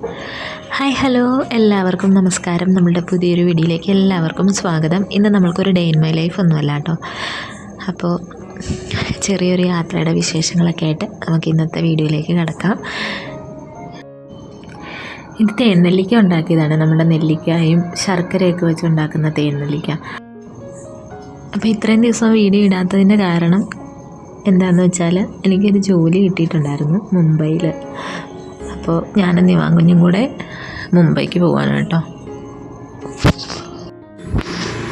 Hi hello. എല്ലാവർക്കും നമസ്കാരം. നമ്മളുടെ പുതിയൊരു വീഡിയോയിലേക്ക് എല്ലാവർക്കും സ്വാഗതം. ഇന്ന് നമ്മൾക്കൊരു ഡേ ഇൻ മൈ ലൈഫ് ഒന്നുമല്ല കേട്ടോ. അപ്പോൾ ചെറിയൊരു യാത്രയുടെ വിശേഷങ്ങളൊക്കെ ആയിട്ട് നമുക്ക് ഇന്നത്തെ വീഡിയോയിലേക്ക് കിടക്കാം. ഇത് തേൻനെല്ലിക്ക ഉണ്ടാക്കിയതാണ്. നമ്മുടെ നെല്ലിക്കയും ശർക്കരയൊക്കെ വെച്ച് ഉണ്ടാക്കുന്ന തേൻനെല്ലിക്ക. അപ്പോൾ ഇത്രയും ദിവസം വീഡിയോ ഇടാത്തതിന്റെ കാരണം എന്താണെന്ന് വെച്ചാൽ എനിക്കൊരു ജോലി കിട്ടിയിട്ടുണ്ടായിരുന്നു മുംബൈയിൽ അപ്പോൾ ഞാനും നിവാങ്കുഞ്ഞും കൂടെ മുംബൈക്ക് പോകാനാണ് കേട്ടോ.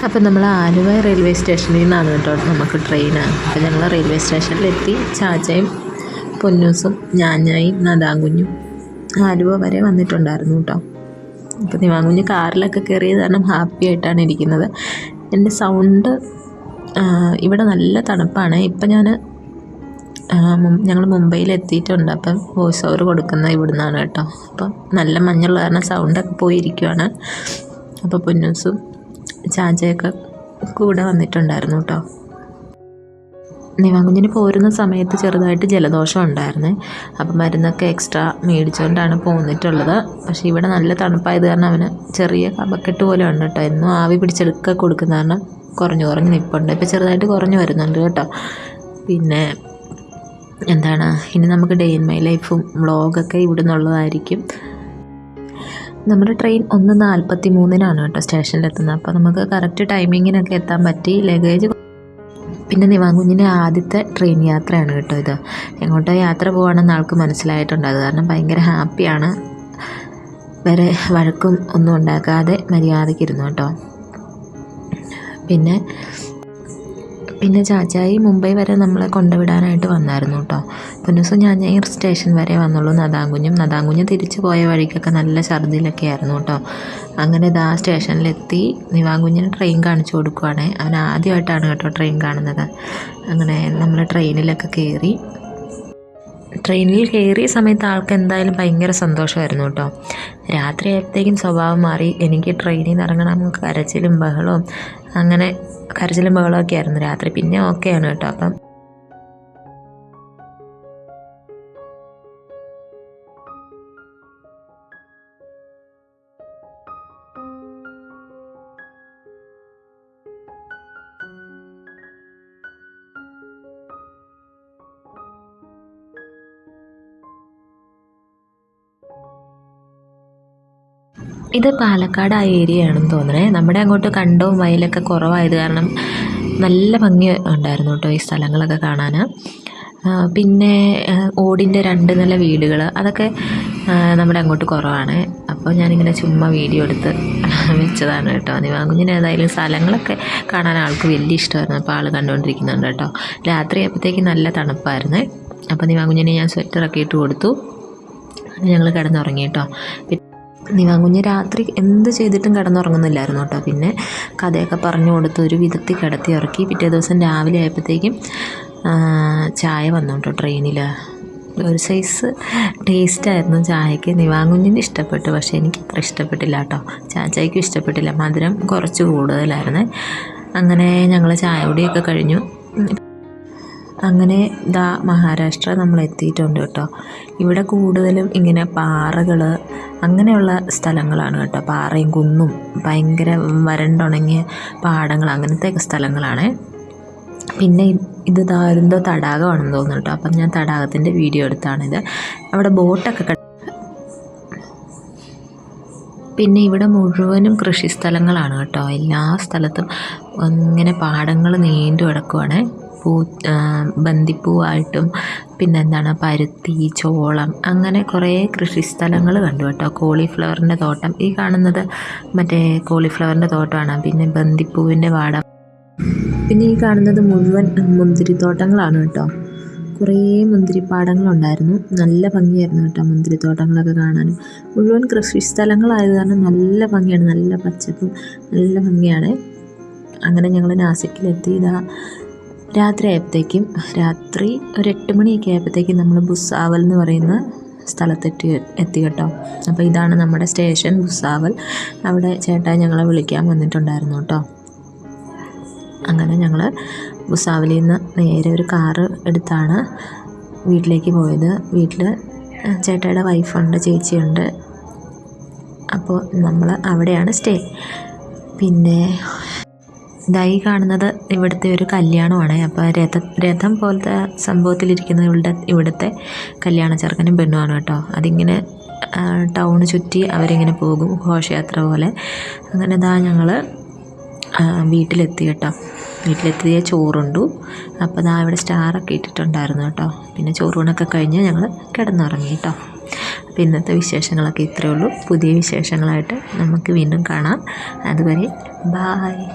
അപ്പം നമ്മൾ ആലുവ റെയിൽവേ സ്റ്റേഷനിൽ നിന്നാണ് കേട്ടോ നമുക്ക് ട്രെയിനാണ് അപ്പോൾ ഞങ്ങൾ റെയിൽവേ സ്റ്റേഷനിലെത്തി ചാച്ചയും പൊന്നൂസും ഞാഞ്ഞായും നദാങ്കുഞ്ഞും ആലുവ വരെ വന്നിട്ടുണ്ടായിരുന്നു കേട്ടോ. അപ്പോൾ നിവാങ്കുഞ്ഞ് കാറിലൊക്കെ കയറിയത് കാരണം ഹാപ്പി ആയിട്ടാണ് ഇരിക്കുന്നത്. എന്റെ സൗണ്ട് ഇവിടെ നല്ല തണുപ്പാണ്. ഇപ്പം ഞാൻ ഞങ്ങൾ മുംബൈയിൽ എത്തിയിട്ടുണ്ട് അപ്പം വോയിസ് ഓവർ കൊടുക്കുന്നത് ഇവിടുന്നാണ് കേട്ടോ. അപ്പം നല്ല മഞ്ഞുള്ള കാരണം സൗണ്ടൊക്കെ പോയിരിക്കുവാണ്. അപ്പോൾ പൊന്നൂസും ചാച്ചയൊക്കെ കൂടെ വന്നിട്ടുണ്ടായിരുന്നു കേട്ടോ. നിവാങ്കുഞ്ഞിന് പോരുന്ന സമയത്ത് ചെറുതായിട്ട് ജലദോഷം ഉണ്ടായിരുന്നു. അപ്പം മരുന്നൊക്കെ എക്സ്ട്രാ മേടിച്ചുകൊണ്ടാണ് പോന്നിട്ടുള്ളത്. പക്ഷേ ഇവിടെ നല്ല തണുപ്പായത് കാരണം അവന് ചെറിയ ബക്കറ്റ് പോലെ ഉണ്ട് കേട്ടോ. എന്നും ആവി പിടിച്ചെടുക്കുക കൊടുക്കുന്ന കാരണം കുറഞ്ഞു കുറഞ്ഞ് നിൽപ്പുണ്ട് ഇപ്പോൾ ചെറുതായിട്ട് കുറഞ്ഞു വരുന്നുണ്ട് കേട്ടോ. പിന്നെ എന്താണ്? ഇനി നമുക്ക് ഡേ ഇൻ മൈ ലൈഫും വ്ളോഗൊക്കെ ഇവിടെ നിന്നുള്ളതായിരിക്കും നമ്മുടെ ട്രെയിൻ ഒന്ന് നാൽപ്പത്തി മൂന്നിനാണ് കേട്ടോ സ്റ്റേഷനിലെത്തുന്നത് അപ്പോൾ നമുക്ക് കറക്റ്റ് ടൈമിങ്ങിനൊക്കെ എത്താൻ പറ്റി. ലഗേജ് പിന്നെ നിവാങ്കുഞ്ഞിന്റെ ആദ്യത്തെ ട്രെയിൻ യാത്രയാണ് കേട്ടോ ഇത്. എങ്ങോട്ടോ യാത്ര പോകുകയാണെന്ന് ആൾക്ക് മനസ്സിലായിട്ടുണ്ട്. അത് കാരണം ഭയങ്കര ഹാപ്പിയാണ് വേറെ വഴക്കും ഒന്നും ഉണ്ടാക്കാതെ മര്യാദയ്ക്കിരുന്നു കേട്ടോ. പിന്നെ പിന്നെ ചാച്ചായി മുംബൈ വരെ നമ്മളെ കൊണ്ടുവിടാനായിട്ട് വന്നായിരുന്നു കേട്ടോ. ഞാൻ ഈ സ്റ്റേഷൻ വരെ വന്നുള്ളൂ നദാങ്കുഞ്ഞും. നദാങ്കുഞ്ഞ് തിരിച്ചു പോയ വഴിക്കൊക്കെ നല്ല ഛർദിലൊക്കെ ആയിരുന്നു കേട്ടോ. അങ്ങനെ ഇതാ സ്റ്റേഷനിലെത്തി. നിവാങ്കുഞ്ഞിന് ട്രെയിൻ കാണിച്ചു കൊടുക്കുവാണേ. അവൻ ആദ്യമായിട്ടാണ് കേട്ടോ ട്രെയിൻ കാണുന്നത്. അങ്ങനെ നമ്മൾ ട്രെയിനിലൊക്കെ കയറി ട്രെയിനിൽ കയറിയ സമയത്ത് ആൾക്ക് എന്തായാലും ഭയങ്കര സന്തോഷമായിരുന്നു കേട്ടോ. രാത്രിയായപ്പോഴത്തേക്കും സ്വഭാവം മാറി. എനിക്ക് ട്രെയിനിൽ നിന്ന് ഇറങ്ങണം കരച്ചിലും ബഹളവും അങ്ങനെ കരച്ചിലും ബഹളമൊക്കെ ആയിരുന്നു. രാത്രി പിന്നെ ഓക്കെയാണ് കേട്ടോ. അപ്പം ഇത് പാലക്കാട് ആ ഏരിയ ആണെന്ന് തോന്നണേ. നമ്മുടെ അങ്ങോട്ട് കണ്ടവും വയലൊക്കെ കുറവായത് കാരണം നല്ല ഭംഗി ഉണ്ടായിരുന്നു കേട്ടോ ഈ സ്ഥലങ്ങളൊക്കെ കാണാൻ പിന്നെ ഓടിന്റെ രണ്ട് നില വീടുകൾ അതൊക്കെ നമ്മുടെ അങ്ങോട്ട് കുറവാണ്. അപ്പോൾ ഞാനിങ്ങനെ ചുമ്മാ വീഡിയോ എടുത്ത് വെച്ചതാണ് കേട്ടോ. നിവാങ്കുഞ്ഞിന് ഏതായാലും സ്ഥലങ്ങളൊക്കെ കാണാൻ ആൾക്ക് വലിയ ഇഷ്ടമായിരുന്നു. അപ്പോൾ ആൾ കണ്ടുകൊണ്ടിരിക്കുന്നുണ്ട് കേട്ടോ. രാത്രി ആയപ്പോഴത്തേക്ക് നല്ല തണുപ്പായിരുന്നേ. അപ്പോൾ നിവാങ്കുഞ്ഞിനെ ഞാൻ സ്വെറ്ററൊക്കെ ഇട്ട് കൊടുത്തു. ഞങ്ങൾ കിടന്നുറങ്ങി കേട്ടോ. നിവാങ്കുഞ്ഞ് രാത്രി എന്ത് ചെയ്തിട്ടും കിടന്നുറങ്ങുന്നില്ലായിരുന്നു കേട്ടോ. പിന്നെ കഥയൊക്കെ പറഞ്ഞു കൊടുത്ത് ഒരു വിധത്തിൽ കിടത്തി ഇറക്കി പിറ്റേ ദിവസം രാവിലെ ആയപ്പോഴത്തേക്കും ചായ വന്നു കേട്ടോ ട്രെയിനിൽ ഒരു സൈസ് ടേസ്റ്റായിരുന്നു ചായക്ക് നിവാങ്കുഞ്ഞിന് ഇഷ്ടപ്പെട്ടു പക്ഷേ എനിക്ക് അത്ര ഇഷ്ടപ്പെട്ടില്ല കേട്ടോ. ചാച്ചായ്ക്കും ഇഷ്ടപ്പെട്ടില്ല. മധുരം കുറച്ച് കൂടുതലായിരുന്നേ. അങ്ങനെ ഞങ്ങൾ ചായ കുടിയൊക്കെ കഴിഞ്ഞു. അങ്ങനെ ദാ മഹാരാഷ്ട്ര നമ്മൾ എത്തിയിട്ടുണ്ട് കേട്ടോ. ഇവിടെ കൂടുതലും ഇങ്ങനെ പാറകൾ അങ്ങനെയുള്ള സ്ഥലങ്ങളാണ് കേട്ടോ. പാറയും കുന്നും ഭയങ്കര വരണ്ടുണങ്ങിയ പാടങ്ങൾ അങ്ങനത്തെ സ്ഥലങ്ങളാണ്. പിന്നെ ഇത് എന്തോ തടാകമാണെന്ന് തോന്നുന്നു കേട്ടോ. അപ്പം ഞാൻ തടാകത്തിന്റെ വീഡിയോ എടുത്താണിത്. അവിടെ ബോട്ടൊക്കെ പിന്നെ ഇവിടെ മുഴുവനും കൃഷി സ്ഥലങ്ങളാണ് കേട്ടോ. എല്ലാ സ്ഥലത്തും ഇങ്ങനെ പാടങ്ങൾ നീണ്ടു കിടക്കുവാണ്. പൂ ബന്ദിപ്പൂവായിട്ടും പിന്നെന്താണ് പരുത്തി ചോളം അങ്ങനെ കുറേ കൃഷി സ്ഥലങ്ങൾ കണ്ടു കേട്ടോ. കോളിഫ്ലവറിന്റെ തോട്ടം. ഈ കാണുന്നത് മറ്റേ കോളിഫ്ലവറിന്റെ തോട്ടമാണ്. പിന്നെ ബന്ദിപ്പൂവിന്റെ വാടം. പിന്നെ ഈ കാണുന്നത് മുഴുവൻ മുന്തിരിത്തോട്ടങ്ങളാണ് കേട്ടോ. കുറേ മുന്തിരിപ്പാടങ്ങളുണ്ടായിരുന്നു നല്ല ഭംഗിയായിരുന്നു കേട്ടോ മുന്തിരിത്തോട്ടങ്ങളൊക്കെ കാണാനും മുഴുവൻ കൃഷി സ്ഥലങ്ങളായത് കാരണം നല്ല ഭംഗിയാണ്. നല്ല പച്ചപ്പും നല്ല ഭംഗിയാണ്. അങ്ങനെ ഞങ്ങൾ നാസിക്കിലെത്തി. ഇതാ രാത്രി ആയപ്പോഴത്തേക്കും രാത്രി ഒരു എട്ട് മണിയൊക്കെ ആയപ്പോഴത്തേക്കും നമ്മൾ ബുസാവൽ എന്ന് പറയുന്ന സ്ഥലത്തെത്തി എത്തി കേട്ടോ. അപ്പോൾ ഇതാണ് നമ്മുടെ സ്റ്റേഷൻ ബുസാവൽ അവിടെ ചേട്ടാ ഞങ്ങളെ വിളിക്കാൻ വന്നിട്ടുണ്ടായിരുന്നു കേട്ടോ. അങ്ങനെ ഞങ്ങൾ ബുസാവലിൽ നിന്ന് നേരെ ഒരു കാറ് എടുത്താണ് വീട്ടിലേക്ക് പോയത്. വീട്ടിൽ ചേട്ടായുടെ വൈഫുണ്ട് ചേച്ചിയുണ്ട്. അപ്പോൾ നമ്മൾ അവിടെയാണ് സ്റ്റേ. പിന്നെ ഇതായി കാണുന്നത് ഇവിടുത്തെ ഒരു കല്യാണമാണ്. അപ്പോൾ രഥ രഥം പോലത്തെ സംഭവത്തിലിരിക്കുന്ന ഇവിടുത്തെ ഇവിടുത്തെ കല്യാണ ചെറുക്കനും പെണ്ണുമാണ് കേട്ടോ. അതിങ്ങനെ ടൗൺ ചുറ്റി അവരിങ്ങനെ പോകും ഘോഷയാത്ര പോലെ. അങ്ങനെ ഇതാ ഞങ്ങൾ വീട്ടിലെത്തി കേട്ടോ. വീട്ടിലെത്തിയ ചോറുണ്ടു. അപ്പോൾ ഇതാ ഇവിടെ സ്റ്റാറൊക്കെ ഇട്ടിട്ടുണ്ടായിരുന്നു കേട്ടോ. പിന്നെ ചോറൂണൊക്കെ കഴിഞ്ഞ് ഞങ്ങൾ കിടന്നുറങ്ങി കേട്ടോ. അപ്പോൾ ഇന്നത്തെ വിശേഷങ്ങളൊക്കെ ഇത്രയേ ഉള്ളൂ പുതിയ വിശേഷങ്ങളായിട്ട് നമുക്ക് വീണ്ടും കാണാം. അതുവരെ ബായ്.